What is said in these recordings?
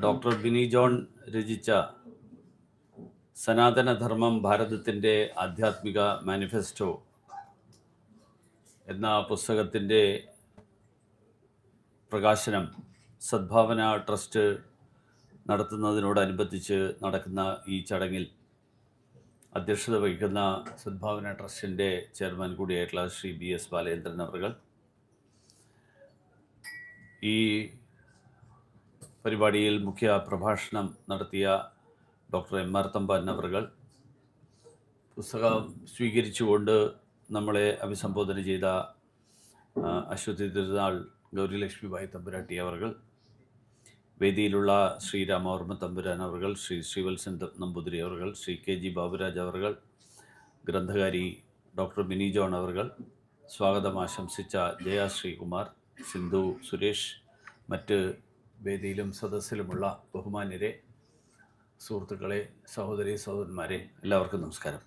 Doctor Bini John രചിച്ച സനാതനധർമ്മം ഭാരതത്തിന്റെ ആധ്യാത്മിക മാനിഫെസ്റ്റോ എന്ന പുസ്തകത്തിന്റെ പ്രകാശനം സദ്ഭാവന ട്രസ്റ്റ് നടത്തുന്നതിനോടനുബന്ധിച്ച് നടക്കുന്ന ഈ ചടങ്ങിൽ അധ്യക്ഷത വഹിക്കുന്ന സദ്ഭാവന ട്രസ്റ്റിന്റെ ചെയർമാൻ കൂടിയായിട്ടുള്ള ശ്രീ ബി എസ് ബാലേന്ദ്രൻ അവർ ഈ പരിപാടിയിൽ മുഖ്യ പ്രഭാഷണം നടത്തിയ ഡോക്ടർ എം ആർ തമ്പാൻ അവറുകൾ. പുസ്തകം സ്വീകരിച്ചുകൊണ്ട് നമ്മളെ അഭിസംബോധന ചെയ്ത അശ്വതി തിരുനാൾ ഗൗരിലക്ഷ്മി ബായി തമ്പുരാട്ടി അവർകൾ വേദിയിലുള്ള ശ്രീ രാമവർമ്മ തമ്പുരാൻ അവർകൾ ശ്രീ ശ്രീവത്സൻ നമ്പൂതിരി അവർകൾ ശ്രീ കെ ജി ബാബുരാജ് അവർകൾ ഗ്രന്ഥകാരി ഡോക്ടർ മിനി ജോൺ അവർകൾ സ്വാഗതം ആശംസിച്ച ജയ ശ്രീകുമാർ സിന്ധു സുരേഷ് മറ്റ് വേദിയിലും സദസ്സിലുമുള്ള ബഹുമാന്യരെ സുഹൃത്തുക്കളെ സഹോദരി സഹോദരന്മാരെ എല്ലാവർക്കും നമസ്കാരം.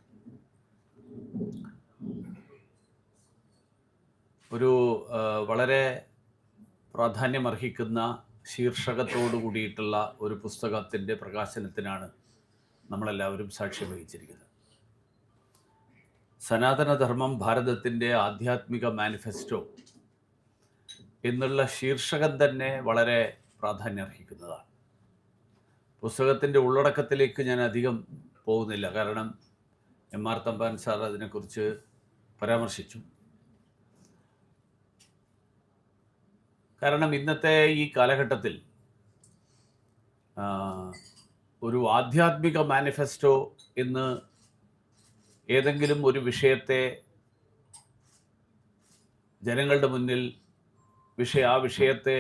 ഒരു വളരെ പ്രാധാന്യമർഹിക്കുന്ന ശീർഷകത്തോടു കൂടിയിട്ടുള്ള ഒരു പുസ്തകത്തിന്റെ പ്രകാശനത്തിനാണ് നമ്മളെല്ലാവരും സാക്ഷ്യം വഹിച്ചിരിക്കുന്നത്. സനാതനധർമ്മം ഭാരതത്തിന്റെ ആധ്യാത്മിക മാനിഫെസ്റ്റോ എന്നുള്ള ശീർഷകം തന്നെ വളരെ പ്രാധാന്യമർഹിക്കുന്നതാണ്. പുസ്തകത്തിന്റെ ഉള്ളടക്കത്തിലേക്ക് ഞാൻ അധികം പോകുന്നില്ല. കാരണം എം ആർ തമ്പാൻ സാർ അതിനെക്കുറിച്ച് പരാമർശിച്ചു. കാരണം ഇന്നത്തെ ഈ കാലഘട്ടത്തിൽ ഒരു ആധ്യാത്മിക മാനിഫെസ്റ്റോ എന്ന് ഏതെങ്കിലും ഒരു വിഷയത്തെ ജനങ്ങളുടെ മുന്നിൽ വിഷയ ആ വിഷയത്തെ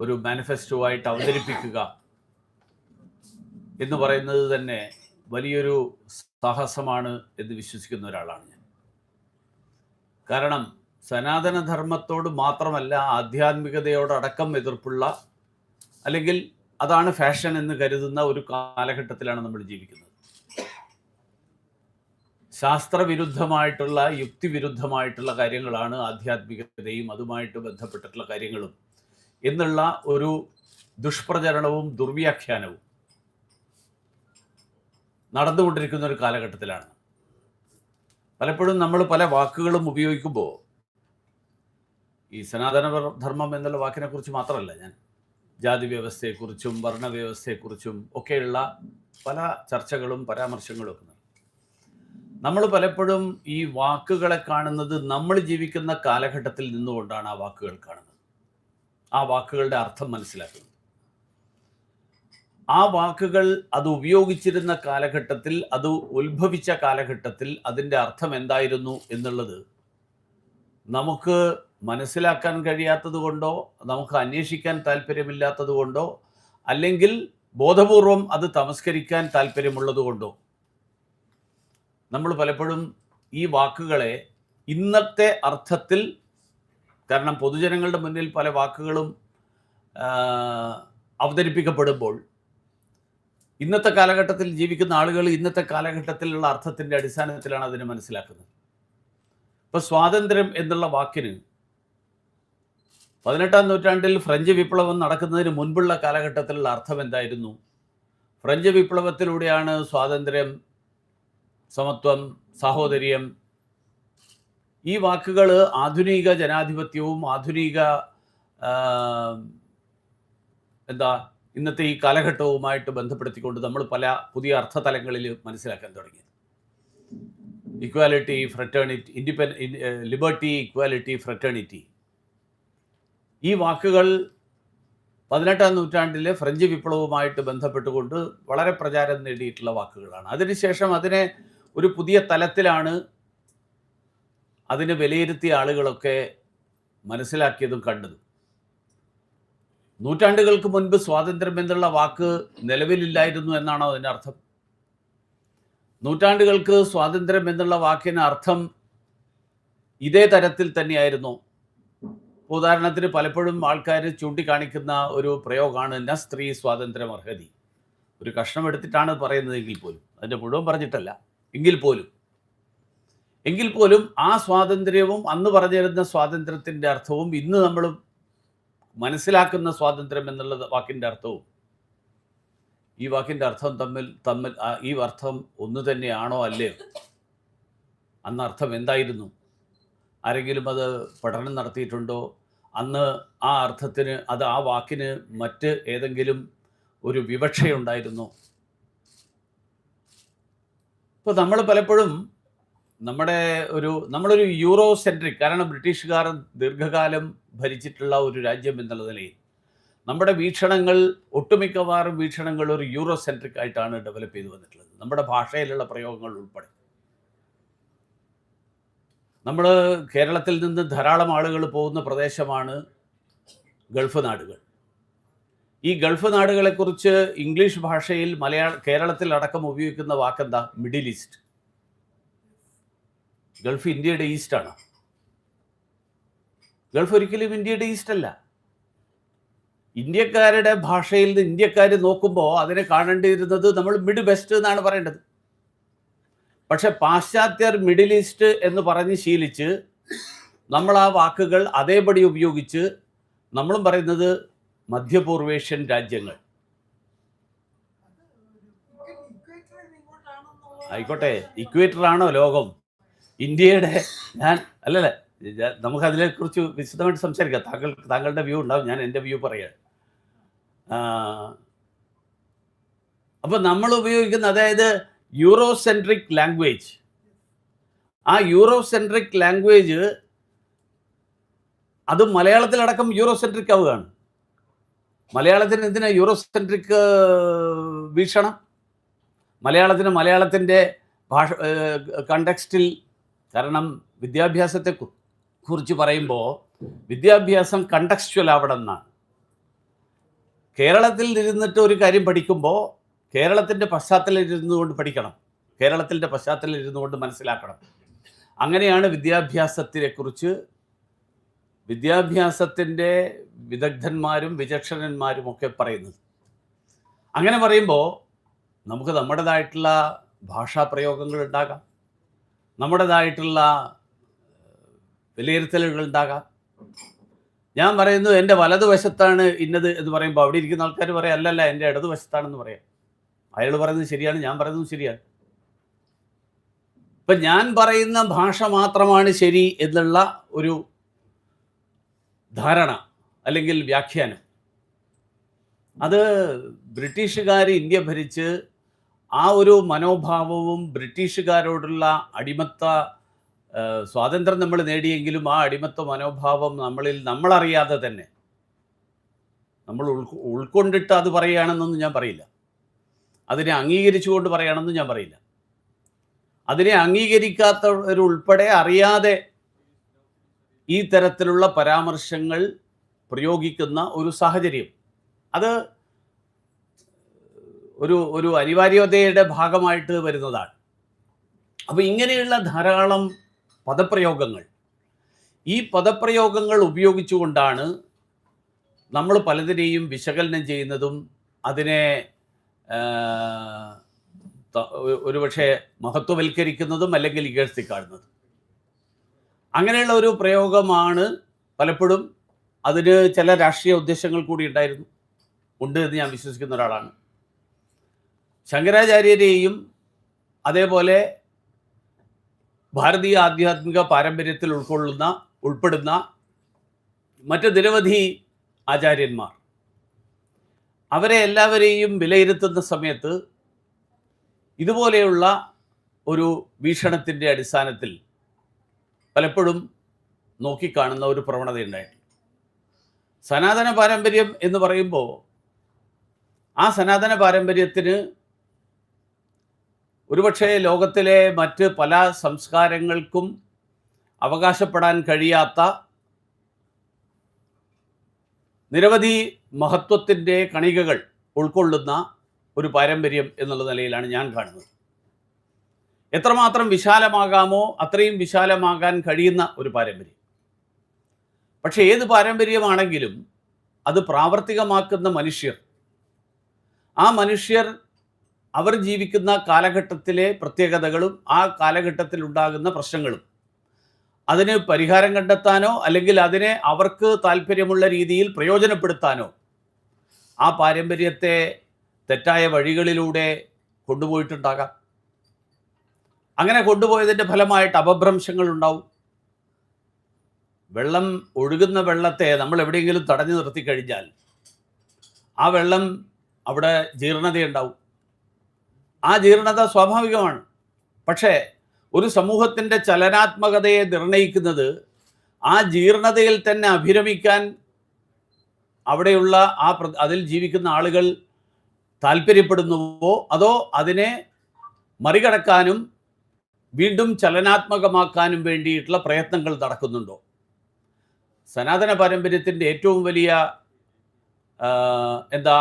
ഒരു മാനിഫെസ്റ്റോ ആയിട്ട് അവതരിപ്പിക്കുക എന്ന് പറയുന്നത് തന്നെ വലിയൊരു സാഹസമാണ് എന്ന് വിശ്വസിക്കുന്ന ഒരാളാണ് ഞാൻ. കാരണം സനാതനധർമ്മത്തോട് മാത്രമല്ല ആധ്യാത്മികതയോടടക്കം എതിർപ്പുള്ള അല്ലെങ്കിൽ അതാണ് ഫാഷൻ എന്ന് കരുതുന്ന ഒരു കാലഘട്ടത്തിലാണ് നമ്മൾ ജീവിക്കുന്നത്. ശാസ്ത്രവിരുദ്ധമായിട്ടുള്ള യുക്തിവിരുദ്ധമായിട്ടുള്ള കാര്യങ്ങളാണ് ആധ്യാത്മികതയും അതുമായിട്ട് ബന്ധപ്പെട്ടിട്ടുള്ള കാര്യങ്ങളും. എന്നുള്ള ഒരു ദുഷ്പ്രചരണവും ദുർവ്യാഖ്യാനവും നടന്നുകൊണ്ടിരിക്കുന്ന ഒരു കാലഘട്ടത്തിലാണ് പലപ്പോഴും നമ്മൾ പല വാക്കുകളും ഉപയോഗിക്കുമ്പോൾ ഈ സനാതന ധർമ്മം എന്നുള്ള വാക്കിനെ കുറിച്ച് മാത്രമല്ല ഞാൻ ജാതി വ്യവസ്ഥയെക്കുറിച്ചും വർണവ്യവസ്ഥയെക്കുറിച്ചും ഒക്കെയുള്ള പല ചർച്ചകളും പരാമർശങ്ങളും ഒക്കെ. നമ്മൾ പലപ്പോഴും ഈ വാക്കുകളെ കാണുന്നത് നമ്മൾ ജീവിക്കുന്ന കാലഘട്ടത്തിൽ നിന്നുകൊണ്ടാണ് ആ വാക്കുകൾ കാണുന്നത് ആ വാക്കുകളുടെ അർത്ഥം മനസ്സിലാക്കുന്നത് ആ വാക്കുകൾ അത് ഉപയോഗിച്ചിരുന്ന കാലഘട്ടത്തിൽ അത് ഉത്ഭവിച്ച കാലഘട്ടത്തിൽ അതിന്റെ അർത്ഥം എന്തായിരുന്നു എന്നുള്ളത് നമുക്ക് മനസ്സിലാക്കാൻ കഴിയാത്തത് കൊണ്ടോ നമുക്ക് അന്വേഷിക്കാൻ താല്പര്യമില്ലാത്തത് കൊണ്ടോ അല്ലെങ്കിൽ ബോധപൂർവം അത് തമസ്കരിക്കാൻ താല്പര്യമുള്ളത് കൊണ്ടോ. നമ്മൾ പലപ്പോഴും ഈ വാക്കുകളെ ഇന്നത്തെ അർത്ഥത്തിൽ കാരണം പൊതുജനങ്ങളുടെ മുന്നിൽ പല വാക്കുകളും അവതരിപ്പിക്കപ്പെടുമ്പോൾ ഇന്നത്തെ കാലഘട്ടത്തിൽ ജീവിക്കുന്ന ആളുകൾ ഇന്നത്തെ കാലഘട്ടത്തിലുള്ള അർത്ഥത്തിന്റെ അടിസ്ഥാനത്തിലാണ് അതിനെ മനസ്സിലാക്കുന്നത്. ഇപ്പൊ സ്വാതന്ത്ര്യം എന്നുള്ള വാക്കിന് പതിനെട്ടാം നൂറ്റാണ്ടിൽ ഫ്രഞ്ച് വിപ്ലവം നടക്കുന്നതിന് മുൻപുള്ള കാലഘട്ടത്തിലുള്ള അർത്ഥം എന്തായിരുന്നു? ഫ്രഞ്ച് വിപ്ലവത്തിലൂടെയാണ് സ്വാതന്ത്ര്യം സമത്വം സാഹോദര്യം ഈ വാക്കുകൾ ആധുനിക ജനാധിപത്യവും ആധുനിക എന്താ ഇന്നത്തെ ഈ കാലഘട്ടവുമായിട്ട് ബന്ധപ്പെടുത്തിക്കൊണ്ട് നമ്മൾ പല പുതിയ അർത്ഥതലങ്ങളിൽ മനസ്സിലാക്കാൻ തുടങ്ങി. Equality fraternity independ liberty equality fraternity ഈ വാക്കുകൾ പതിനെട്ടാം നൂറ്റാണ്ടിലെ ഫ്രഞ്ച് വിപ്ലവവുമായിട്ട് ബന്ധപ്പെട്ടുകൊണ്ട് വളരെ പ്രചാരം നേടിയിട്ടുള്ള വാക്കുകളാണ്. അതിനുശേഷം അതിനെ ഒരു പുതിയ തലത്തിലാണ് അതിനെ വിലയിരുത്തിയ ആളുകളൊക്കെ മനസ്സിലാക്കിയതും കണ്ടതും. നൂറ്റാണ്ടുകൾക്ക് മുൻപ് സ്വാതന്ത്ര്യം എന്നുള്ള വാക്ക് നിലവിലില്ലായിരുന്നു എന്നാണോ അതിന്റെ അർത്ഥം? നൂറ്റാണ്ടുകൾക്ക് സ്വാതന്ത്ര്യം എന്നുള്ള വാക്കിന് അർത്ഥം ഇതേ തരത്തിൽ തന്നെയായിരുന്നു. ഉദാഹരണത്തിന് പലപ്പോഴും ആൾക്കാർ ചൂണ്ടിക്കാണിക്കുന്ന ഒരു പ്രയോഗമാണ് ന സ്ത്രീ സ്വാതന്ത്ര്യം അർഹതി ഒരു കഷ്ണം എടുത്തിട്ടാണ് പറയുന്നതെങ്കിൽ പോലും. അതിന്റെ മുഴുവൻ പറഞ്ഞിട്ടല്ല. എങ്കിൽ പോലും. എങ്കിൽ പോലും ആ സ്വാതന്ത്ര്യവും അന്ന് പറഞ്ഞിരുന്ന സ്വാതന്ത്ര്യത്തിന്റെ അർത്ഥവും ഇന്ന് നമ്മൾ മനസ്സിലാക്കുന്ന സ്വാതന്ത്ര്യം എന്നുള്ള വാക്കിന്റെ അർത്ഥവും. ഈ വാക്കിന്റെ അർത്ഥം തമ്മിൽ തമ്മിൽ ഈ അർത്ഥം ഒന്ന് തന്നെയാണോ അല്ലേ? അന്ന് അർത്ഥം എന്തായിരുന്നു? ആരെങ്കിലും അത് പഠനം നടത്തിയിട്ടുണ്ടോ? അന്ന് ആ അർത്ഥത്തിന് അത് ആ വാക്കിന് മറ്റ് ഏതെങ്കിലും ഒരു വിവക്ഷയുണ്ടായിരുന്നു? ഇപ്പോൾ നമ്മൾ പലപ്പോഴും നമ്മുടെ ഒരു നമ്മളൊരു യൂറോ സെൻട്രിക് കാരണം ബ്രിട്ടീഷുകാർ ദീർഘകാലം ഭരിച്ചിട്ടുള്ള ഒരു രാജ്യം എന്നുള്ള നിലയിൽ നമ്മുടെ വീക്ഷണങ്ങൾ ഒട്ടുമിക്കവാറും വീക്ഷണങ്ങൾ ഒരു യൂറോ സെൻട്രിക് ആയിട്ടാണ് ഡെവലപ്പ് ചെയ്തു വന്നിട്ടുള്ളത്. നമ്മുടെ ഭാഷയിലുള്ള പ്രയോഗങ്ങൾ ഉൾപ്പെടെ. നമ്മൾ കേരളത്തിൽ നിന്ന് ധാരാളം ആളുകൾ പോകുന്ന പ്രദേശമാണ് ഗൾഫ് നാടുകൾ. ഈ ഗൾഫ് നാടുകളെക്കുറിച്ച് ഇംഗ്ലീഷ് ഭാഷയിൽ മലയാള കേരളത്തിൽ അടക്കം ഉപയോഗിക്കുന്ന വാക്കെന്താ? Middle east. ഗൾഫ് ഇന്ത്യയുടെ ഈസ്റ്റാണ് ഗൾഫ് ഒരിക്കലും ഇന്ത്യയുടെ ഈസ്റ്റ് അല്ല. ഇന്ത്യക്കാരുടെ ഭാഷയിൽ നിന്ന് ഇന്ത്യക്കാർ നോക്കുമ്പോൾ അതിനെ കാണേണ്ടിയിരുന്നത് നമ്മൾ മിഡ് വെസ്റ്റ് എന്നാണ് പറയേണ്ടത്. പക്ഷെ പാശ്ചാത്യർ മിഡിൽ ഈസ്റ്റ് എന്ന് പറഞ്ഞ് ശീലിച്ച് നമ്മൾ ആ വാക്കുകൾ അതേപടി ഉപയോഗിച്ച് നമ്മളും പറയുന്നത് മധ്യപൂർവേഷ്യൻ രാജ്യങ്ങൾ. ആയിക്കോട്ടെ ഇക്വേറ്റർ ആണോ ലോകം? ഇന്ത്യയുടെ ഞാൻ അല്ലല്ല നമുക്ക് അതിനെക്കുറിച്ച് വിശദമായിട്ട് സംസാരിക്കാം. താങ്കൾ താങ്കളുടെ വ്യൂ ഉണ്ടാവും ഞാൻ എന്റെ വ്യൂ പറയാം. അപ്പോൾ നമ്മൾ ഉപയോഗിക്കുന്ന അതായത് യൂറോ സെൻട്രിക് ലാംഗ്വേജ് ആ യൂറോ സെൻട്രിക് ലാംഗ്വേജ് അത് മലയാളത്തിലടക്കം യൂറോ സെൻട്രിക് ആവുകയാണ്. മലയാളത്തിന് എന്തിനാ യൂറോ സെൻട്രിക് വീക്ഷണം? മലയാളത്തിന് മലയാളത്തിന്റെ ഭാഷ കണ്ടക്സ്റ്റിൽ കാരണം വിദ്യാഭ്യാസത്തെ കുറിച്ച് പറയുമ്പോൾ വിദ്യാഭ്യാസം കണ്ടക്സ്ച്വൽ ആവണം എന്നാണ് കേരളത്തിൽ ഇരുന്നിട്ട് ഒരു കാര്യം പഠിക്കുമ്പോൾ കേരളത്തിന്റെ പശ്ചാത്തലത്തിൽ ഇരുന്നുകൊണ്ട് പഠിക്കണം. കേരളത്തിന്റെ പശ്ചാത്തലത്തിൽ ഇരുന്നുകൊണ്ട് മനസ്സിലാക്കണം. അങ്ങനെയാണ് വിദ്യാഭ്യാസത്തിനെക്കുറിച്ച് വിദ്യാഭ്യാസത്തിന്റെ വിദഗ്ധന്മാരും വിചക്ഷണന്മാരും ഒക്കെ പറയുന്നത്. അങ്ങനെ പറയുമ്പോൾ നമുക്ക് നമ്മുടേതായിട്ടുള്ള ഭാഷാ പ്രയോഗങ്ങൾ ഉണ്ടാകാം നമ്മുടേതായിട്ടുള്ള വിലയിരുത്തലുകൾ ഉണ്ടാകാം. ഞാൻ പറയുന്നു എന്റെ വലതുവശത്താണ് ഇന്നത് എന്ന് പറയുമ്പോൾ അവിടെ ഇരിക്കുന്ന ആൾക്കാർ പറയാം അല്ലല്ല എന്റെ ഇടതുവശത്താണെന്ന് പറയാം. അയാൾ പറയുന്നത് ശരിയാണ് ഞാൻ പറയുന്നത് ശരിയാണ്. ഇപ്പം ഞാൻ പറയുന്ന ഭാഷ മാത്രമാണ് ശരി എന്നുള്ള ഒരു ധാരണ അല്ലെങ്കിൽ വ്യാഖ്യാനം. അത് ബ്രിട്ടീഷുകാർ ഇന്ത്യ ഭരിച്ച് ആ ഒരു മനോഭാവവും ബ്രിട്ടീഷുകാരോടുള്ള അടിമത്ത സ്വാതന്ത്ര്യം നമ്മൾ നേടിയെങ്കിലും ആ അടിമത്ത മനോഭാവം നമ്മളിൽ നമ്മളറിയാതെ തന്നെ നമ്മൾ ഉൾക്കൊ ഉൾക്കൊണ്ടിട്ട് അത് പറയുകയാണെന്നൊന്നും ഞാൻ പറയില്ല. അതിനെ അംഗീകരിച്ചുകൊണ്ട് പറയുകയാണെന്നും ഞാൻ പറയില്ല. അതിനെ അംഗീകരിക്കാത്തവരുൾപ്പെടെ അറിയാതെ ഈ തരത്തിലുള്ള പരാമർശങ്ങൾ പ്രയോഗിക്കുന്ന ഒരു സാഹചര്യം. അത് ഒരു ഒരു അനിവാര്യതയുടെ ഭാഗമായിട്ട് വരുന്നതാണ്. അപ്പോൾ ഇങ്ങനെയുള്ള ധാരാളം പദപ്രയോഗങ്ങൾ. ഈ പദപ്രയോഗങ്ങൾ ഉപയോഗിച്ചുകൊണ്ടാണ് നമ്മൾ പലതിനെയും വിശകലനം ചെയ്യുന്നതും അതിനെ ഒരുപക്ഷെ മഹത്വവൽക്കരിക്കുന്നതും അല്ലെങ്കിൽ ഇകഴ്ത്തി കാണുന്നതും. അങ്ങനെയുള്ള ഒരു പ്രയോഗമാണ് പലപ്പോഴും അതിന് ചില രാഷ്ട്രീയ ഉദ്ദേശങ്ങൾ കൂടി ഉണ്ടായിരുന്നു. ഉണ്ട് എന്ന് ഞാൻ വിശ്വസിക്കുന്ന ഒരാളാണ്. ശങ്കരാചാര്യരെയും അതേപോലെ ഭാരതീയ ആധ്യാത്മിക പാരമ്പര്യത്തിൽ ഉൾക്കൊള്ളുന്ന ഉൾപ്പെടുന്ന മറ്റ് നിരവധി ആചാര്യന്മാർ. അവരെ എല്ലാവരെയും വിലയിരുത്തുന്ന സമയത്ത് ഇതുപോലെയുള്ള ഒരു വീക്ഷണത്തിന്റെ അടിസ്ഥാനത്തിൽ പലപ്പോഴും നോക്കിക്കാണുന്ന ഒരു പ്രവണതയുണ്ടായിട്ടുണ്ട്. സനാതന പാരമ്പര്യം എന്ന് പറയുമ്പോൾ ആ സനാതന പാരമ്പര്യത്തിന് ഒരുപക്ഷെ ലോകത്തിലെ മറ്റ് പല സംസ്കാരങ്ങൾക്കും അവകാശപ്പെടാൻ കഴിയാത്ത നിരവധി മഹത്വത്തിന്റെ കണികകൾ ഉൾക്കൊള്ളുന്ന ഒരു പാരമ്പര്യം എന്നുള്ള നിലയിലാണ് ഞാൻ കാണുന്നത്. എത്രമാത്രം വിശാലമാകാമോ അത്രയും വിശാലമാകാൻ കഴിയുന്ന ഒരു പാരമ്പര്യം. പക്ഷേ ഏത് പാരമ്പര്യമാണെങ്കിലും അത് പ്രാവർത്തികമാക്കുന്ന മനുഷ്യർ ആ മനുഷ്യർ അവർ ജീവിക്കുന്ന കാലഘട്ടത്തിലെ പ്രത്യേകതകളും ആ കാലഘട്ടത്തിൽ ഉണ്ടാകുന്ന പ്രശ്നങ്ങളും. അതിന് പരിഹാരം കണ്ടെത്താനോ അല്ലെങ്കിൽ അതിനെ അവർക്ക് താല്പര്യമുള്ള രീതിയിൽ പ്രയോജനപ്പെടുത്താനോ ആ പാരമ്പര്യത്തെ തെറ്റായ വഴികളിലൂടെ കൊണ്ടുപോയിട്ടുണ്ടാകാം. അങ്ങനെ കൊണ്ടുപോയതിന്റെ ഫലമായിട്ട് അപഭ്രംശങ്ങൾ ഉണ്ടാവും. വെള്ളം ഒഴുകുന്ന വെള്ളത്തെ നമ്മൾ എവിടെയെങ്കിലും തടഞ്ഞു നിർത്തി കഴിഞ്ഞാൽ ആ വെള്ളം അവിടെ ജീർണതയുണ്ടാവും. ആ ജീർണത സ്വാഭാവികമാണ്. പക്ഷേ ഒരു സമൂഹത്തിന്റെ ചലനാത്മകതയെ നിർണയിക്കുന്നത് ആ ജീർണതയിൽ തന്നെ അഭിരമിക്കാൻ അവിടെയുള്ള ആ അതിൽ ജീവിക്കുന്ന ആളുകൾ താല്പര്യപ്പെടുന്നുവോ? അതോ അതിനെ മറികടക്കാനും വീണ്ടും ചലനാത്മകമാക്കാനും വേണ്ടിയിട്ടുള്ള പ്രയത്നങ്ങൾ നടക്കുന്നുണ്ടോ? സനാതന പാരമ്പര്യത്തിന്റെ ഏറ്റവും വലിയ എന്താ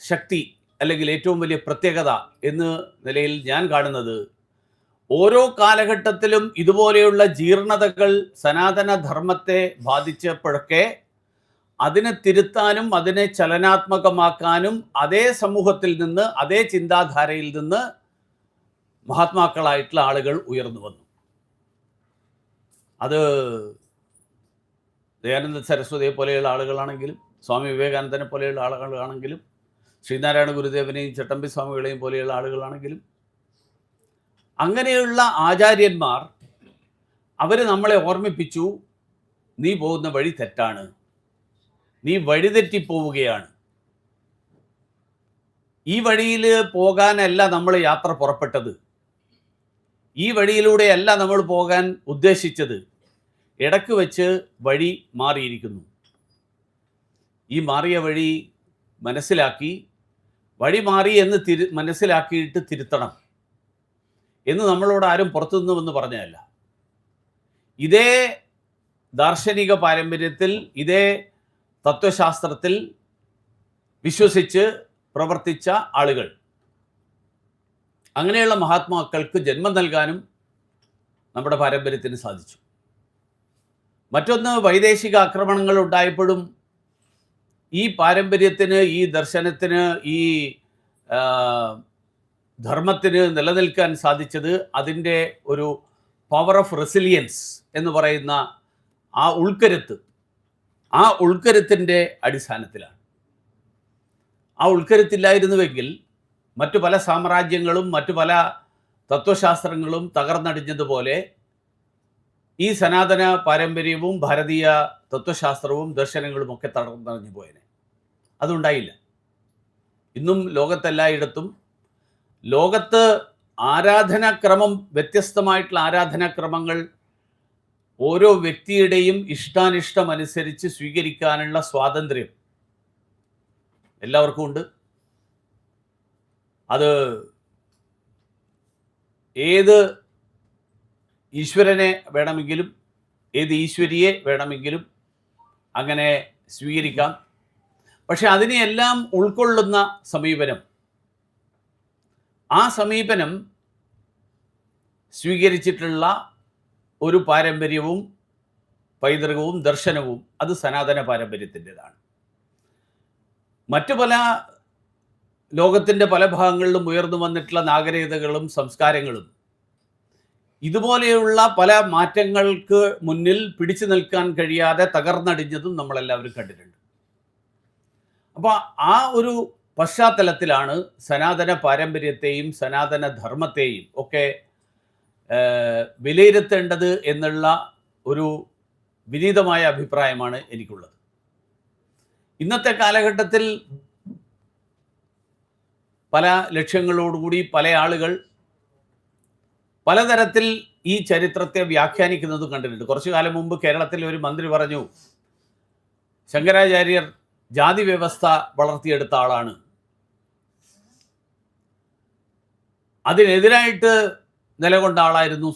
ശക്തി അല്ലെങ്കിൽ ഏറ്റവും വലിയ പ്രത്യേകത എന്ന് നിലയിൽ ഞാൻ കാണുന്നത് ഓരോ കാലഘട്ടത്തിലും ഇതുപോലെയുള്ള ജീർണതകൾ സനാതന ധർമ്മത്തെ ബാധിച്ചപ്പോഴൊക്കെ അതിനെ തിരുത്താനും അതിനെ ചലനാത്മകമാക്കാനും അതേ സമൂഹത്തിൽ നിന്ന് അതേ ചിന്താധാരയിൽ നിന്ന് മഹാത്മാക്കളായിട്ടുള്ള ആളുകൾ ഉയർന്നു വന്നു. അത് ദയാനന്ദ സരസ്വതിയെ പോലെയുള്ള ആളുകളാണെങ്കിലും സ്വാമി വിവേകാനന്ദനെ പോലെയുള്ള ആളുകളാണെങ്കിലും ശ്രീനാരായണ ഗുരുദേവനെയും ചട്ടമ്പി സ്വാമികളെയും പോലെയുള്ള ആളുകളാണെങ്കിലും അങ്ങനെയുള്ള ആചാര്യന്മാർ അവർ നമ്മളെ ഓർമ്മിപ്പിച്ചു നീ പോകുന്ന വഴി തെറ്റാണ്. നീ വഴിതെറ്റിപ്പോവുകയാണ് ഈ വഴിയിൽ പോകാനല്ല നമ്മൾ യാത്ര പുറപ്പെട്ടത്. ഈ വഴിയിലൂടെയല്ല നമ്മൾ പോകാൻ ഉദ്ദേശിച്ചത്. ഇടയ്ക്ക് വെച്ച് വഴി മാറിയിരിക്കുന്നു. ഈ മാറിയ വഴി മനസ്സിലാക്കി വഴി മാറി എന്ന് തിരു മനസ്സിലാക്കിയിട്ട് തിരുത്തണം. എന്ന് നമ്മളോട് ആരും പുറത്തുനിന്നുവെന്ന് പറഞ്ഞതല്ല. ഇതേ ദാർശനിക പാരമ്പര്യത്തിൽ ഇതേ തത്വശാസ്ത്രത്തിൽ വിശ്വസിച്ച് പ്രവർത്തിച്ച ആളുകൾ. അങ്ങനെയുള്ള മഹാത്മാക്കൾക്ക് ജന്മം നൽകാനും നമ്മുടെ പാരമ്പര്യത്തിന് സാധിച്ചു. മറ്റൊന്ന് വൈദേശിക ആക്രമണങ്ങൾ ഉണ്ടായപ്പോഴും ഈ പാരമ്പര്യത്തിന് ഈ ദർശനത്തിന് ഈ ധർമ്മത്തിന് നിലനിൽക്കാൻ സാധിച്ചത് അതിന്റെ ഒരു പവർ ഓഫ് റെസിലിയൻസ് എന്ന് പറയുന്ന ആ ഉൾക്കരുത്ത്. ആ ഉൾക്കരുത്തിന്റെ അടിസ്ഥാനത്തിലാണ്. ആ ഉൾക്കരുത്തില്ലായിരുന്നുവെങ്കിൽ മറ്റു പല സാമ്രാജ്യങ്ങളും മറ്റു പല തത്വശാസ്ത്രങ്ങളും തകർന്നടിഞ്ഞതുപോലെ ഈ സനാതന പാരമ്പര്യവും ഭാരതീയ തത്വശാസ്ത്രവും ദർശനങ്ങളും ഒക്കെ തകർന്നടിഞ്ഞു പോയേനെ. അതുണ്ടായില്ല. ഇന്നും ലോകത്തെല്ലായിടത്തും ലോകത്ത് ആരാധനാക്രമം വ്യത്യസ്തമായിട്ടുള്ള ആരാധനാക്രമങ്ങൾ ഓരോ വ്യക്തിയുടെയും ഇഷ്ടാനിഷ്ടം അനുസരിച്ച് സ്വീകരിക്കാനുള്ള സ്വാതന്ത്ര്യം എല്ലാവർക്കും ഉണ്ട്. അത് ഏത് ഈശ്വരനെ വേണമെങ്കിലും ഏത് ഈശ്വരിയെ വേണമെങ്കിലും അങ്ങനെ സ്വീകരിക്കാം. പക്ഷെ അതിനെയെല്ലാം ഉൾക്കൊള്ളുന്ന സമീപനം. ആ സമീപനം സ്വീകരിച്ചിട്ടുള്ള ഒരു പാരമ്പര്യവും പൈതൃകവും ദർശനവും അത് സനാതന പാരമ്പര്യത്തിന്റെതാണ്. മറ്റു പല ലോകത്തിന്റെ പല ഭാഗങ്ങളിലും ഉയർന്നു വന്നിട്ടുള്ള നാഗരികതകളും സംസ്കാരങ്ങളും ഇതുപോലെയുള്ള പല മാറ്റങ്ങൾക്ക് മുന്നിൽ പിടിച്ചു നിൽക്കാൻ കഴിയാതെ തകർന്നടിഞ്ഞതും നമ്മളെല്ലാവരും കണ്ടിട്ടുണ്ട്. അപ്പോൾ ആ ഒരു പശ്ചാത്തലത്തിലാണ് സനാതന പാരമ്പര്യത്തെയും സനാതന ധർമ്മത്തെയും ഒക്കെ വിലയിരുത്തേണ്ടത് എന്നുള്ള ഒരു വിനീതമായ അഭിപ്രായമാണ് എനിക്കുള്ളത്. ഇന്നത്തെ കാലഘട്ടത്തിൽ പല ലക്ഷ്യങ്ങളോടുകൂടി പല ആളുകൾ പലതരത്തിൽ ഈ ചരിത്രത്തെ വ്യാഖ്യാനിക്കുന്നത് കണ്ടിട്ടുണ്ട്. കുറച്ചു കാലം മുമ്പ് കേരളത്തിൽ ഒരു മന്ത്രി പറഞ്ഞു ശങ്കരാചാര്യർ ജാതി വ്യവസ്ഥ വളർത്തിയെടുത്ത ആളാണ്. അതിനെതിരായിട്ട് നിലകൊണ്ട ആളായിരുന്നു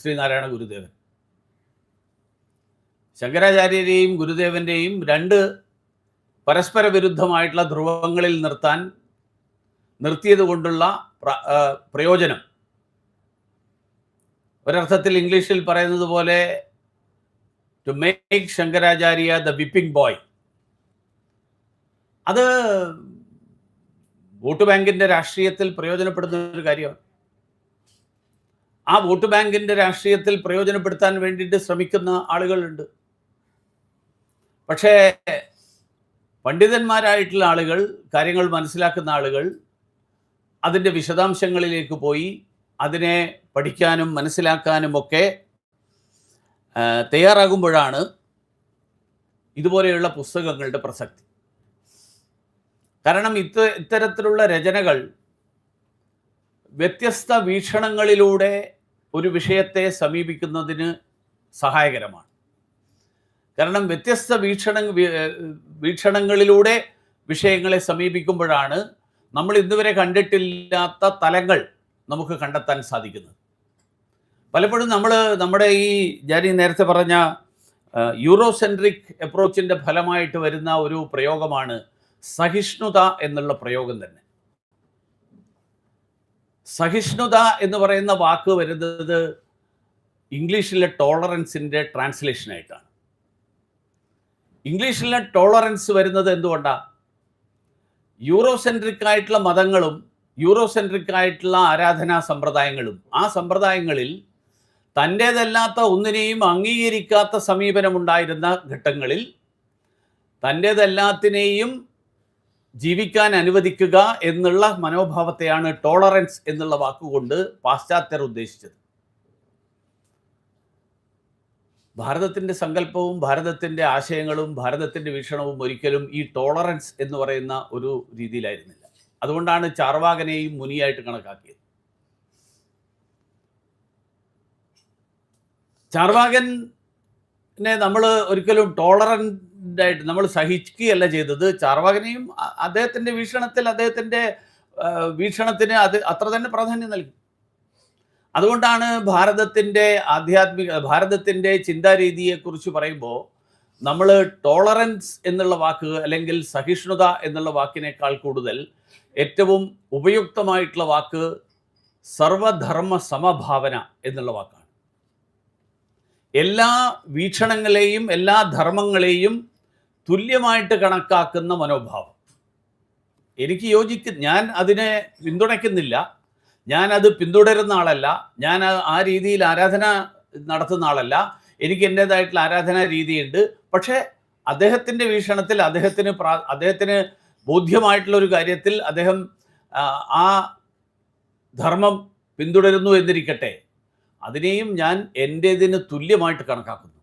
ശ്രീനാരായണ ഗുരുദേവൻ. ശങ്കരാചാര്യരെയും ഗുരുദേവന്റെയും രണ്ട് പരസ്പര വിരുദ്ധമായിട്ടുള്ള ധ്രുവങ്ങളിൽ നിർത്താൻ നിർത്തിയത് കൊണ്ടുള്ള പ്രയോജനം. ഒരർത്ഥത്തിൽ ഇംഗ്ലീഷിൽ പറയുന്നത് പോലെ to make Shankaracharya the whipping boy അത് വോട്ട് ബാങ്കിന്റെ രാഷ്ട്രീയത്തിൽ പ്രയോജനപ്പെടുന്ന ഒരു കാര്യമാണ്. ആ വോട്ട് ബാങ്കിന്റെ രാഷ്ട്രീയത്തിൽ പ്രയോജനപ്പെടുത്താൻ വേണ്ടിയിട്ട് ശ്രമിക്കുന്ന ആളുകളുണ്ട്. പക്ഷേ പണ്ഡിതന്മാരായിട്ടുള്ള ആളുകൾ കാര്യങ്ങൾ മനസ്സിലാക്കുന്ന ആളുകൾ അതിന്റെ വിശദാംശങ്ങളിലേക്ക് പോയി അതിനെ പഠിക്കാനും മനസ്സിലാക്കാനും ഒക്കെ തയ്യാറാകുമ്പോഴാണ് ഇതുപോലെയുള്ള പുസ്തകങ്ങളുടെ പ്രസക്തി. കാരണം ഇത്ത ഇത്തരത്തിലുള്ള രചനകൾ വ്യത്യസ്ത വീക്ഷണങ്ങളിലൂടെ ഒരു വിഷയത്തെ സമീപിക്കുന്നതിന് സഹായകരമാണ്. കാരണം വ്യത്യസ്ത വീക്ഷണ വീക്ഷണങ്ങളിലൂടെ വിഷയങ്ങളെ സമീപിക്കുമ്പോഴാണ് നമ്മൾ ഇന്നുവരെ കണ്ടിട്ടില്ലാത്ത തലങ്ങൾ നമുക്ക് കണ്ടെത്താൻ സാധിക്കുന്നത്. പലപ്പോഴും നമ്മൾ നമ്മുടെ ഈ ഞാൻ നേരത്തെ പറഞ്ഞ യൂറോസെൻട്രിക് അപ്രോച്ചിന്റെ ഫലമായിട്ട് വരുന്ന ഒരു പ്രയോഗമാണ് സഹിഷ്ണുത എന്നുള്ള പ്രയോഗം തന്നെ. സഹിഷ്ണുത എന്ന് പറയുന്ന വാക്ക് വരുന്നത് ഇംഗ്ലീഷിലെ ടോളറൻസിന്റെ ട്രാൻസ്ലേഷനായിട്ടാണ് ഇംഗ്ലീഷിലെ ടോളറൻസ് വരുന്നത് എന്തുകൊണ്ടാണ് യൂറോസെൻട്രിക് ആയിട്ടുള്ള മതങ്ങളും യൂറോസെൻട്രിക് ആയിട്ടുള്ള ആരാധനാ സമ്പ്രദായങ്ങളും ആ സമ്പ്രദായങ്ങളിൽ തന്റേതല്ലാത്ത ഒന്നിനെയും അംഗീകരിക്കാത്ത സമീപനമുണ്ടായിരുന്ന ഘട്ടങ്ങളിൽ തന്റേതെല്ലാത്തിനെയും ജീവിക്കാൻ അനുവദിക്കുക എന്നുള്ള മനോഭാവത്തെയാണ് ടോളറൻസ് എന്നുള്ള വാക്കുകൊണ്ട് പാശ്ചാത്യർ ഉദ്ദേശിച്ചത്. ഭാരതത്തിന്റെ സങ്കല്പവും ഭാരതത്തിന്റെ ആശയങ്ങളും ഭാരതത്തിന്റെ വീക്ഷണവും ഒരിക്കലും ഈ ടോളറൻസ് എന്ന് പറയുന്ന ഒരു രീതിയിലായിരുന്നില്ല. അതുകൊണ്ടാണ് ചാർവാകനെയും മുനിയായിട്ട് കണക്കാക്കിയത്. ചാർവാകനെ നമ്മൾ ഒരിക്കലും ടോളറന്റ് ആയിട്ട് നമ്മൾ സഹിക്കുകയല്ല ചെയ്തത്. ചാർവാകനെയും അദ്ദേഹത്തിന്റെ വീക്ഷണത്തിൽ അദ്ദേഹത്തിന്റെ വീക്ഷണത്തിന് അത് അത്ര തന്നെ പ്രാധാന്യം നൽകി. അതുകൊണ്ടാണ് ഭാരതത്തിന്റെ ആധ്യാത്മിക ഭാരതത്തിന്റെ ചിന്താരീതിയെക്കുറിച്ച് പറയുമ്പോൾ നമ്മൾ ടോളറൻസ് എന്നുള്ള വാക്ക് അല്ലെങ്കിൽ സഹിഷ്ണുത എന്നുള്ള വാക്കിനേക്കാൾ കൂടുതൽ ഏറ്റവും ഉപയുക്തമായിട്ടുള്ള വാക്ക് സർവധർമ്മ സമഭാവന എന്നുള്ള വാക്കാണ്. എല്ലാ വീക്ഷണങ്ങളെയും എല്ലാ ധർമ്മങ്ങളെയും തുല്യമായിട്ട് കണക്കാക്കുന്ന മനോഭാവം. എനിക്ക് യോജിക്ക ഞാൻ അതിനെ പിന്തുണയ്ക്കുന്നില്ല. ഞാൻ അത് പിന്തുടരുന്ന ആളല്ല. ഞാൻ ആ- രീതിയിൽ ആരാധന നടത്തുന്ന ആളല്ല. എനിക്ക് എന്റെതായിട്ടുള്ള ആരാധനാ രീതിയുണ്ട്. പക്ഷേ അദ്ദേഹത്തിന്റെ വീക്ഷണത്തിൽ അദ്ദേഹത്തിന് പ്രാ അദ്ദേഹത്തിന് ബോധ്യമായിട്ടുള്ള ഒരു കാര്യത്തിൽ അദ്ദേഹം ആ ധർമ്മം പിന്തുടരുന്നു എന്നിരിക്കട്ടെ. അതിനെയും ഞാൻ എന്റേതിന് തുല്യമായിട്ട് കണക്കാക്കുന്നു.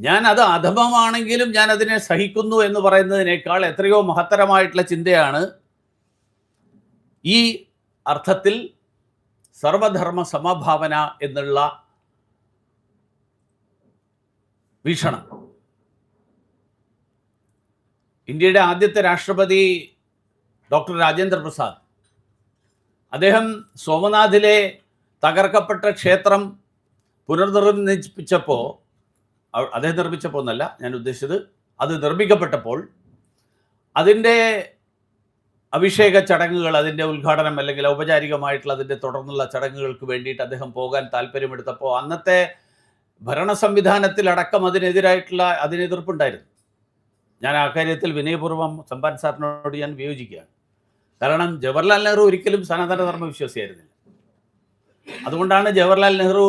ഞാൻ അത് അധമമാണെങ്കിലും ഞാൻ അതിനെ സഹിക്കുന്നു എന്ന് പറയുന്നതിനേക്കാൾ എത്രയോ മഹത്തരമായിട്ടുള്ള ചിന്തയാണ് ഈ അർത്ഥത്തിൽ സർവധർമ്മ സമഭാവന എന്നുള്ള വീക്ഷണം. ഇന്ത്യയുടെ ആദ്യത്തെ രാഷ്ട്രപതി ഡോക്ടർ രാജേന്ദ്ര പ്രസാദ്. അദ്ദേഹം സോമനാഥിലെ തകർക്കപ്പെട്ട ക്ഷേത്രം പുനർനിർമ്മിച്ചപ്പോൾ അദ്ദേഹം നിർമ്മിച്ചപ്പോൾ എന്നല്ല ഞാൻ ഉദ്ദേശിച്ചത് അത് നിർമ്മിക്കപ്പെട്ടപ്പോൾ അതിന്റെ അഭിഷേക ചടങ്ങുകൾ അതിന്റെ ഉദ്ഘാടനം അല്ലെങ്കിൽ ഔപചാരികമായിട്ടുള്ള അതിന്റെ തുടർന്നുള്ള ചടങ്ങുകൾക്ക് വേണ്ടിയിട്ട് അദ്ദേഹം പോകാൻ താല്പര്യമെടുത്തപ്പോൾ അന്നത്തെ ഭരണ സംവിധാനത്തിലടക്കം അതിനെതിരായിട്ടുള്ള അതിനെതിർപ്പുണ്ടായിരുന്നു. ഞാൻ ആ കാര്യത്തിൽ വിനയപൂർവം സമ്പാൻ സാറിനോട് ഞാൻ വിയോജിക്കുകയാണ്. കാരണം ജവഹർലാൽ നെഹ്റു ഒരിക്കലും സനാതനധർമ്മ വിശ്വാസിയായിരുന്നില്ല അതുകൊണ്ടാണ് ജവഹർലാൽ നെഹ്റു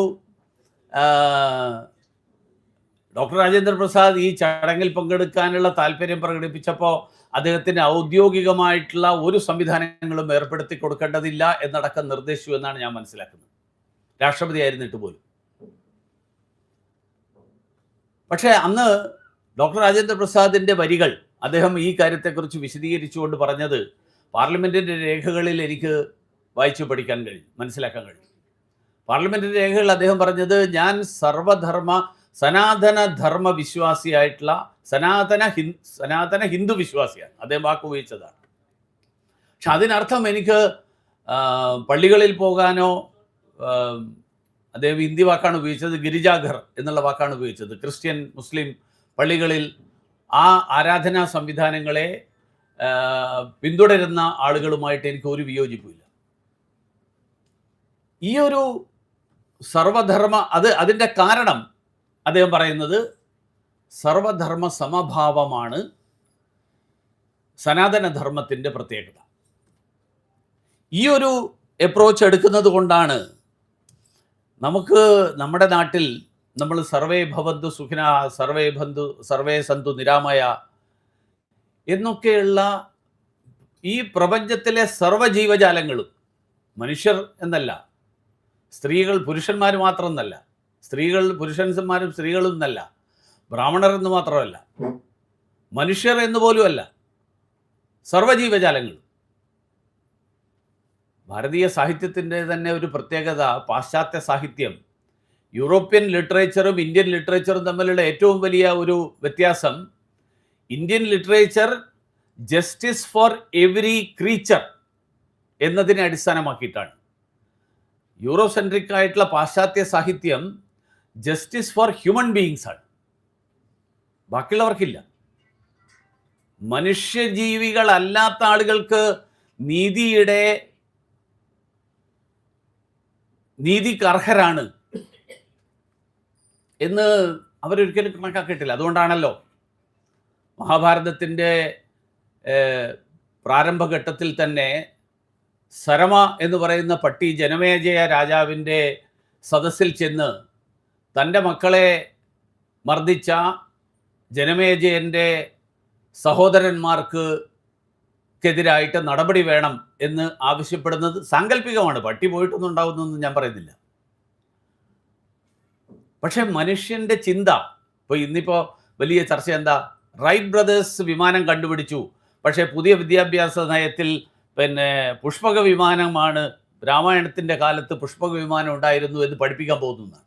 ഡോക്ടർ രാജേന്ദ്ര പ്രസാദ് ഈ ചടങ്ങിൽ പങ്കെടുക്കാനുള്ള താല്പര്യം പ്രകടിപ്പിച്ചപ്പോൾ അദ്ദേഹത്തിന് ഔദ്യോഗികമായിട്ടുള്ള ഒരു സംവിധാനങ്ങളും ഏർപ്പെടുത്തി കൊടുക്കേണ്ടതില്ല എന്നടക്കം നിർദ്ദേശിച്ചു എന്നാണ് ഞാൻ മനസ്സിലാക്കുന്നത്. രാഷ്ട്രപതി ആയിരുന്നിട്ട് പോലും. പക്ഷേ അന്ന് ഡോക്ടർ രാജേന്ദ്ര പ്രസാദിന്റെ വരികൾ അദ്ദേഹം ഈ കാര്യത്തെക്കുറിച്ച് വിശദീകരിച്ചുകൊണ്ട് പറഞ്ഞത് പാർലമെന്റിന്റെ രേഖകളിൽ എനിക്ക് വായിച്ചു പഠിക്കാൻ കഴിയും മനസ്സിലാക്കാൻ കഴിഞ്ഞു പാർലമെന്റിന്റെ രേഖകളിൽ അദ്ദേഹം പറഞ്ഞത് ഞാൻ സർവധർമ്മ സനാതന ധർമ്മ വിശ്വാസിയായിട്ടുള്ള സനാതന ഹി സനാതന ഹിന്ദു വിശ്വാസിയാണ്. അദ്ദേഹം വാക്കുപയോഗിച്ചതാണ് പക്ഷെ അതിനർത്ഥം എനിക്ക് പള്ളികളിൽ പോകാനോ അദ്ദേഹം ഹിന്ദി വാക്കാണ് ഉപയോഗിച്ചത് ഗിരിജാഘർ എന്നുള്ള വാക്കാണ് ഉപയോഗിച്ചത്. ക്രിസ്ത്യൻ മുസ്ലിം പള്ളികളിൽ ആ ആരാധനാ സംവിധാനങ്ങളെ പിന്തുടരുന്ന ആളുകളുമായിട്ട് എനിക്ക് ഒരു വിയോജിപ്പുമില്ല ഈ ഒരു സർവധർമ്മ അത് അതിന്റെ കാരണം അദ്ദേഹം പറയുന്നത് സർവധർമ്മ സമഭാവമാണ് സനാതനധർമ്മത്തിന്റെ പ്രത്യേകത. ഈ ഒരു അപ്രോച്ച് എടുക്കുന്നത് കൊണ്ടാണ് നമുക്ക് നമ്മുടെ നാട്ടിൽ നമ്മൾ സർവേ ഭവന്തു സുഖിന സർവേ ബന്ധു സർവേ സന്തു നിരാമയ എന്നൊക്കെയുള്ള ഈ പ്രപഞ്ചത്തിലെ സർവജീവജാലങ്ങളും മനുഷ്യർ എന്നല്ല സ്ത്രീകൾ പുരുഷന്മാർ മാത്രം എന്നല്ല സ്ത്രീകൾ പുരുഷന്മാരും സ്ത്രീകളും എന്നല്ല. ബ്രാഹ്മണർ എന്ന് മാത്രമല്ല. മനുഷ്യർ എന്ന് പോലുമല്ല. സർവജീവജാലങ്ങൾ ഭാരതീയ സാഹിത്യത്തിന്റെ തന്നെ ഒരു പ്രത്യേകത പാശ്ചാത്യ സാഹിത്യം. യൂറോപ്യൻ ലിറ്ററേച്ചറും ഇന്ത്യൻ ലിറ്ററേച്ചറും തമ്മിലുള്ള ഏറ്റവും വലിയ ഒരു വ്യത്യാസം Indian literature justice for every creature എന്നതിനെ അടിസ്ഥാനമാക്കിയിട്ടാണ്. യൂറോസെൻട്രിക് ആയിട്ടുള്ള പാശ്ചാത്യ സാഹിത്യം ജസ്റ്റിസ് ഫോർ ഹ്യൂമൻ ബീയിങ്സ് ആണ്. ബാക്കിയുള്ളവർക്കില്ല. മനുഷ്യജീവികളല്ലാത്ത ആളുകൾക്ക് നീതിയുടെ നീതിക്ക് അർഹരാണ് എന്ന് അവരൊരിക്കലും കണക്കാക്കിയിട്ടില്ല. അതുകൊണ്ടാണല്ലോ മഹാഭാരതത്തിന്റെ പ്രാരംഭഘട്ടത്തിൽ തന്നെ സരമ എന്ന് പറയുന്ന പട്ടി ജനമേജയ രാജാവിന്റെ സദസ്സിൽ ചെന്ന് തന്റെ മക്കളെ മർദ്ദിച്ച ജനമേജയന്റെ സഹോദരന്മാർക്ക് ക്കെതിരായിട്ട് നടപടി വേണം എന്ന് ആവശ്യപ്പെടുന്നത് സാങ്കല്പികമാണ് പട്ടി പോയിട്ടൊന്നും ഉണ്ടാകുന്നതെന്ന് ഞാൻ പറയുന്നില്ല. പക്ഷെ മനുഷ്യന്റെ ചിന്ത ഇപ്പോൾ ഇന്നിപ്പോൾ വലിയ ചർച്ച എന്താ? റൈറ്റ് ബ്രദേഴ്സ് വിമാനം കണ്ടുപിടിച്ചു. പക്ഷേ പുതിയ വിദ്യാഭ്യാസ നയത്തിൽ പിന്നെ പുഷ്പക വിമാനമാണ് രാമായണത്തിന്റെ കാലത്ത് പുഷ്പക വിമാനം ഉണ്ടായിരുന്നു എന്ന് പഠിപ്പിക്കാൻ പോകുന്നതാണ്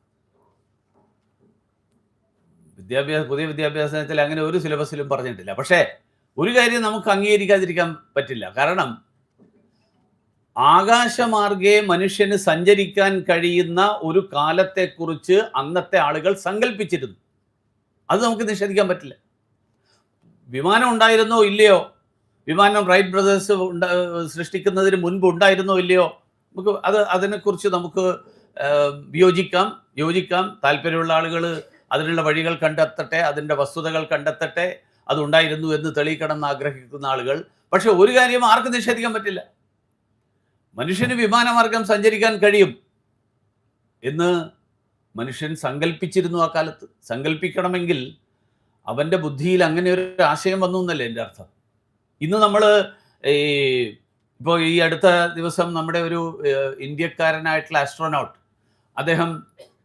വിദ്യാഭ്യാസ പുതിയ വിദ്യാഭ്യാസ നയത്തിൽ അങ്ങനെ ഒരു സിലബസിലും പറഞ്ഞിട്ടില്ല. പക്ഷേ ഒരു കാര്യം നമുക്ക് അംഗീകരിക്കാതിരിക്കാൻ പറ്റില്ല. കാരണം ആകാശമാർഗെ മനുഷ്യന് സഞ്ചരിക്കാൻ കഴിയുന്ന ഒരു കാലത്തെക്കുറിച്ച് അന്നത്തെ ആളുകൾ സങ്കല്പിച്ചിരുന്നു അത് നമുക്ക് നിഷേധിക്കാൻ പറ്റില്ല. വിമാനം ഉണ്ടായിരുന്നോ ഇല്ലയോ? വിമാനം റൈറ്റ് ബ്രദേഴ്സ് സൃഷ്ടിക്കുന്നതിന് മുൻപ് ഉണ്ടായിരുന്നോ ഇല്ലയോ? നമുക്ക് അത് അതിനെക്കുറിച്ച് നമുക്ക് വിയോജിക്കാം യോജിക്കാം താല്പര്യമുള്ള ആളുകൾ അതിനുള്ള വഴികൾ കണ്ടെത്തട്ടെ അതിന്റെ വസ്തുതകൾ കണ്ടെത്തട്ടെ. അതുണ്ടായിരുന്നു എന്ന് തെളിയിക്കണം എന്ന് ആഗ്രഹിക്കുന്ന ആളുകൾ. പക്ഷെ ഒരു കാര്യം ആർക്കും നിഷേധിക്കാൻ പറ്റില്ല. മനുഷ്യന് വിമാനമാർഗം സഞ്ചരിക്കാൻ കഴിയും എന്ന് മനുഷ്യൻ സങ്കല്പിച്ചിരുന്നു ആ കാലത്ത്. സങ്കല്പിക്കണമെങ്കിൽ അവന്റെ ബുദ്ധിയിൽ അങ്ങനെ ഒരു ആശയം വന്നു എന്നല്ലേ എന്റെ അർത്ഥം? ഇന്ന് നമ്മൾ ഈ ഇപ്പോൾ ഈ അടുത്ത ദിവസം നമ്മുടെ ഒരു ഇന്ത്യക്കാരനായിട്ടുള്ള ആസ്ട്രോനോട്ട് അദ്ദേഹം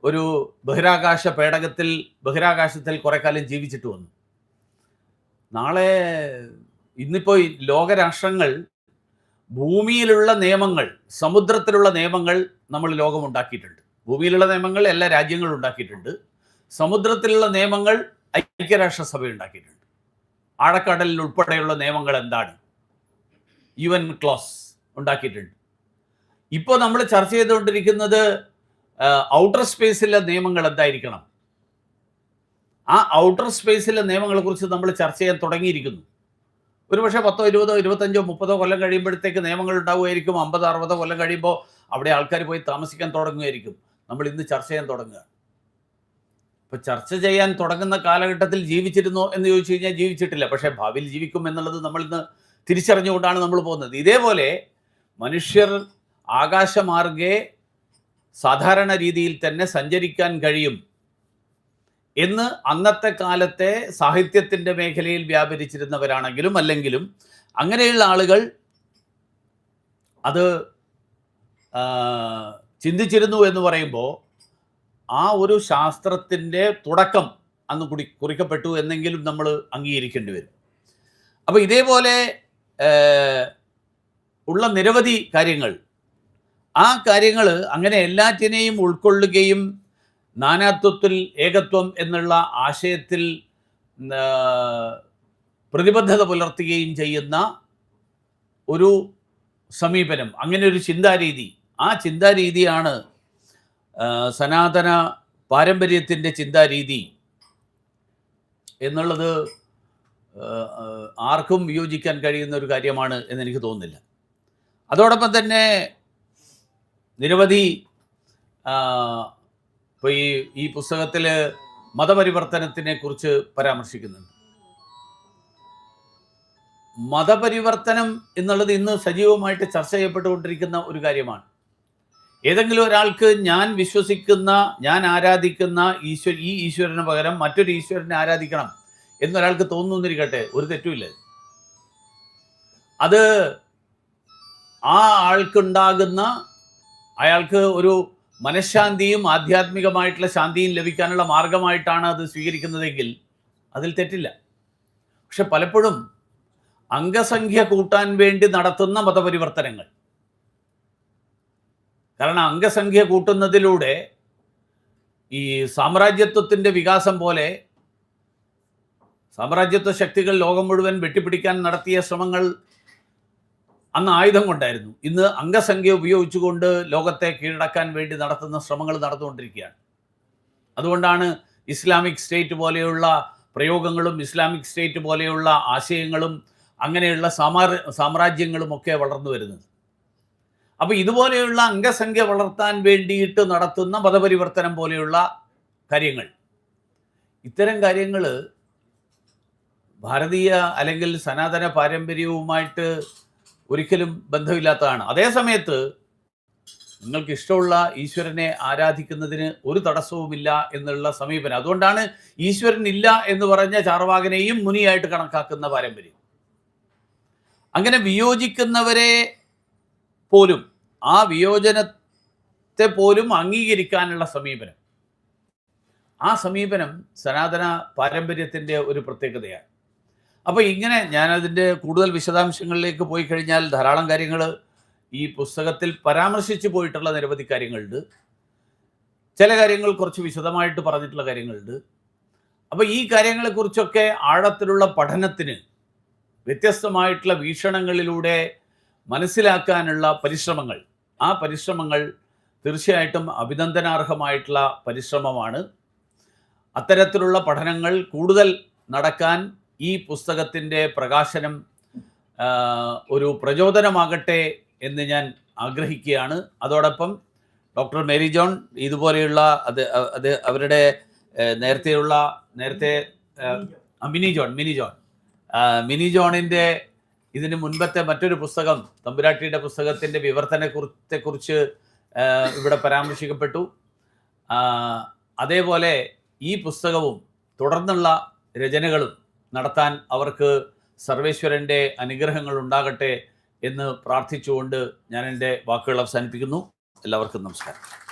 ഒരു ബഹിരാകാശ പേടകത്തിൽ ബഹിരാകാശത്തിൽ കുറെ കാലം ജീവിച്ചിട്ട് വന്നു. നാളെ ഇന്നിപ്പോൾ ലോകരാഷ്ട്രങ്ങൾ ഭൂമിയിലുള്ള നിയമങ്ങൾ സമുദ്രത്തിലുള്ള നിയമങ്ങൾ നമ്മൾ ലോകമുണ്ടാക്കിയിട്ടുണ്ട്. ഭൂമിയിലുള്ള നിയമങ്ങൾ എല്ലാ രാജ്യങ്ങളും ഉണ്ടാക്കിയിട്ടുണ്ട്. സമുദ്രത്തിലുള്ള നിയമങ്ങൾ ഐക്യരാഷ്ട്രസഭ ഉണ്ടാക്കിയിട്ടുണ്ട് ആഴക്കടലിൽ ഉൾപ്പെടെയുള്ള നിയമങ്ങൾ എന്താണ്? യു എൻ ക്ലോസ് ഉണ്ടാക്കിയിട്ടുണ്ട്. ഇപ്പോൾ നമ്മൾ ചർച്ച ചെയ്തുകൊണ്ടിരിക്കുന്നത് ഔട്ടർ സ്പേസിലെ നിയമങ്ങൾ എന്തായിരിക്കണം? ആ ഔട്ടർ സ്പേസിലെ നിയമങ്ങളെക്കുറിച്ച് നമ്മൾ ചർച്ച ചെയ്യാൻ തുടങ്ങിയിരിക്കുന്നു. ഒരുപക്ഷെ പത്തോ ഇരുപതോ ഇരുപത്തഞ്ചോ മുപ്പതോ കൊല്ലം കഴിയുമ്പോഴത്തേക്ക് നിയമങ്ങൾ ഉണ്ടാവുമായിരിക്കും. അമ്പതോ അറുപതോ കൊല്ലം കഴിയുമ്പോൾ അവിടെ ആൾക്കാർ പോയി താമസിക്കാൻ തുടങ്ങുമായിരിക്കും. നമ്മൾ ഇന്ന് ചർച്ച ചെയ്യാൻ തുടങ്ങുക ഇപ്പൊ ചർച്ച ചെയ്യാൻ തുടങ്ങുന്ന കാലഘട്ടത്തിൽ ജീവിച്ചിരുന്നോ എന്ന് ചോദിച്ചു കഴിഞ്ഞാൽ ജീവിച്ചിട്ടില്ല. പക്ഷേ ഭാവിയിൽ ജീവിക്കും എന്നുള്ളത് നമ്മൾ ഇന്ന് തിരിച്ചറിഞ്ഞുകൊണ്ടാണ് നമ്മൾ പോകുന്നത്. ഇതേപോലെ മനുഷ്യർ ആകാശമാർഗെ സാധാരണ രീതിയിൽ തന്നെ സഞ്ചരിക്കാൻ കഴിയും എന്ന് അന്നത്തെ കാലത്തെ സാഹിത്യത്തിന്റെ മേഖലയിൽ വ്യാപരിച്ചിരുന്നവരാണെങ്കിലും അല്ലെങ്കിലും അങ്ങനെയുള്ള ആളുകൾ അത് ചിന്തിച്ചിരുന്നു എന്ന് പറയുമ്പോൾ ആ ഒരു ശാസ്ത്രത്തിന്റെ തുടക്കം അന്ന് കുടി കുറിക്കപ്പെട്ടു എന്നെങ്കിലും നമ്മൾ അംഗീകരിക്കേണ്ടി വരും. അപ്പോൾ ഇതേപോലെ ഉള്ള നിരവധി കാര്യങ്ങൾ. ആ കാര്യങ്ങൾ അങ്ങനെ എല്ലാറ്റിനെയും ഉൾക്കൊള്ളുകയും നാനാത്വത്തിൽ ഏകത്വം എന്നുള്ള ആശയത്തിൽ പ്രതിബദ്ധത പുലർത്തുകയും ചെയ്യുന്ന ഒരു സമീപനം അങ്ങനെ ഒരു ചിന്താരീതി. ആ ചിന്താരീതിയാണ് സനാതന പാരമ്പര്യത്തിന്റെ ചിന്താരീതി എന്നുള്ളത് ആർക്കും വിയോജിക്കാൻ കഴിയുന്ന ഒരു കാര്യമാണ് എന്നെനിക്ക് തോന്നുന്നില്ല. അതോടൊപ്പം തന്നെ നിരവധി ഇപ്പോൾ ഈ ഈ പുസ്തകത്തിൽ മതപരിവർത്തനത്തിനെ കുറിച്ച് പരാമർശിക്കുന്നുണ്ട്. മതപരിവർത്തനം എന്നുള്ളത് ഇന്ന് സജീവമായിട്ട് ചർച്ച ചെയ്യപ്പെട്ടുകൊണ്ടിരിക്കുന്ന ഒരു കാര്യമാണ്. ഏതെങ്കിലും ഒരാൾക്ക് ഞാൻ വിശ്വസിക്കുന്ന ഞാൻ ആരാധിക്കുന്ന ഈശ്വര ഈ ഈശ്വരന് പകരം മറ്റൊരു ഈശ്വരനെ ആരാധിക്കണം എന്നൊരാൾക്ക് തോന്നുന്നിരിക്കട്ടെ? ഒരു തെറ്റുമില്ല. അത് ആ ആൾക്കുണ്ടാകുന്ന അയാൾക്ക് ഒരു മനഃശാന്തിയും ആധ്യാത്മികമായിട്ടുള്ള ശാന്തിയും ലഭിക്കാനുള്ള മാർഗമായിട്ടാണ് അത് സ്വീകരിക്കുന്നതെങ്കിൽ അതിൽ തെറ്റില്ല. പക്ഷെ പലപ്പോഴും അംഗസംഖ്യ കൂട്ടാൻ വേണ്ടി നടത്തുന്ന മതപരിവർത്തനങ്ങൾ കാരണം അംഗസംഖ്യ കൂട്ടുന്നതിലൂടെ ഈ സാമ്രാജ്യത്വത്തിന്റെ വികാസം പോലെ സാമ്രാജ്യത്വ ശക്തികൾ ലോകം മുഴുവൻ വെട്ടിപ്പിടിക്കാൻ നടത്തിയ ശ്രമങ്ങൾ അന്ന് ആയുധം കൊണ്ടായിരുന്നു. ഇന്ന് അംഗസംഖ്യ ഉപയോഗിച്ചുകൊണ്ട് ലോകത്തെ കീഴടക്കാൻ വേണ്ടി നടത്തുന്ന ശ്രമങ്ങൾ നടന്നുകൊണ്ടിരിക്കുകയാണ്. അതുകൊണ്ടാണ് ഇസ്ലാമിക് സ്റ്റേറ്റ് പോലെയുള്ള പ്രയോഗങ്ങളും ഇസ്ലാമിക് സ്റ്റേറ്റ് പോലെയുള്ള ആശയങ്ങളും അങ്ങനെയുള്ള സാമാ സാമ്രാജ്യങ്ങളും ഒക്കെ വളർന്നു വരുന്നത്. അപ്പോൾ ഇതുപോലെയുള്ള അംഗസംഖ്യ വളർത്താൻ വേണ്ടിയിട്ട് നടത്തുന്ന മതപരിവർത്തനം പോലെയുള്ള കാര്യങ്ങൾ. ഇത്തരം കാര്യങ്ങൾ ഭാരതീയ അല്ലെങ്കിൽ സനാതന പാരമ്പര്യവുമായിട്ട് ഒരിക്കലും ബന്ധമില്ലാത്തതാണ്. അതേസമയത്ത് നിങ്ങൾക്ക് ഇഷ്ടമുള്ള ഈശ്വരനെ ആരാധിക്കുന്നതിന് ഒരു തടസ്സവുമില്ല എന്നുള്ള സമീപനം. അതുകൊണ്ടാണ് ഈശ്വരൻ ഇല്ല എന്ന് പറഞ്ഞ ചാർവാകനെയും മുനിയായിട്ട് കണക്കാക്കുന്ന പാരമ്പര്യം. അങ്ങനെ വിയോജിക്കുന്നവരെ പോലും ആ വിയോജനത്തെ പോലും അംഗീകരിക്കാനുള്ള സമീപനം. ആ സമീപനം സനാതന പാരമ്പര്യത്തിന്റെ ഒരു പ്രത്യേകതയാണ്. അപ്പോൾ ഇങ്ങനെ ഞാനതിന്റെ കൂടുതൽ വിശദാംശങ്ങളിലേക്ക് പോയി കഴിഞ്ഞാൽ ധാരാളം കാര്യങ്ങൾ ഈ പുസ്തകത്തിൽ പരാമർശിച്ചു പോയിട്ടുള്ള നിരവധി കാര്യങ്ങളുണ്ട്. ചില കാര്യങ്ങൾ കുറച്ച് വിശദമായിട്ട് പറഞ്ഞിട്ടുള്ള കാര്യങ്ങളുണ്ട്. അപ്പോൾ ഈ കാര്യങ്ങളെക്കുറിച്ചൊക്കെ ആഴത്തിലുള്ള പഠനത്തിന് വ്യത്യസ്തമായിട്ടുള്ള വീക്ഷണങ്ങളിലൂടെ മനസ്സിലാക്കാനുള്ള പരിശ്രമങ്ങൾ ആ പരിശ്രമങ്ങൾ തീർച്ചയായിട്ടും അഭിനന്ദനാർഹമായിട്ടുള്ള പരിശ്രമമാണ്. അത്തരത്തിലുള്ള പഠനങ്ങൾ കൂടുതൽ നടക്കാൻ ഈ പുസ്തകത്തിന്റെ പ്രകാശനം ഒരു പ്രചോദനമാകട്ടെ എന്ന് ഞാൻ ആഗ്രഹിക്കുകയാണ്. അതോടൊപ്പം ഡോക്ടർ മേരി ജോൺ ഇതുപോലെയുള്ള അത് അത് അവരുടെ നേരത്തെയുള്ള നേരത്തെ മിനി ജോൺ മിനി ജോൺ മിനി ജോണിന്റെ ഇതിന് മുൻപത്തെ മറ്റൊരു പുസ്തകം തമ്പുരാട്ടിയുടെ പുസ്തകത്തിന്റെ വിവർത്തനത്തെ കുറിച്ച് ഇവിടെ പരാമർശിക്കപ്പെട്ടു. അതേപോലെ ഈ പുസ്തകവും തുടർന്നുള്ള രചനകളും നടത്താൻ അവർക്ക് സർവേശ്വരന്റെ അനുഗ്രഹങ്ങൾ ഉണ്ടാകട്ടെ എന്ന് പ്രാർത്ഥിച്ചുകൊണ്ട് ഞാൻ എന്റെ വാക്കുകൾ അവസാനിപ്പിക്കുന്നു. എല്ലാവർക്കും നമസ്കാരം.